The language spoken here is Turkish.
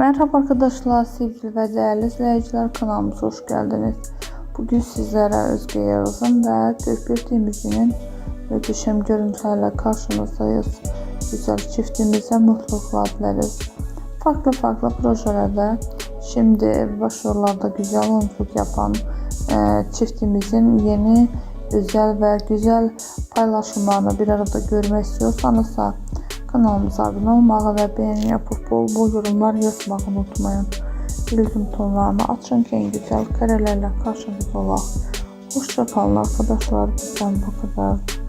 Merhaba arkadaşlar, sevgili ve değerli izleyiciler kanalımıza hoş geldiniz. Bugün sizlere Özge Yağız'ın ve Türk temizliğinin muhteşem görüntülerle karşınızdayız. Güzel çiftimize mutluluklar dileriz. Farklı farklı projelerde şimdi başrollerde güzel oyunculuk yapan e, çiftimizin yeni özel ve güzel paylaşımlarını bir arada görmek istiyorsanızsa Kanalımıza abunə olmağı və bəyəniyə bol-bol yorumlar yazmağı unutmayın. Bildirim butonlarını açın ki, ən gözəl karələrlə qarşınızda olaq. Xoşça qalın arkadaşlar, bizdən bu qədər.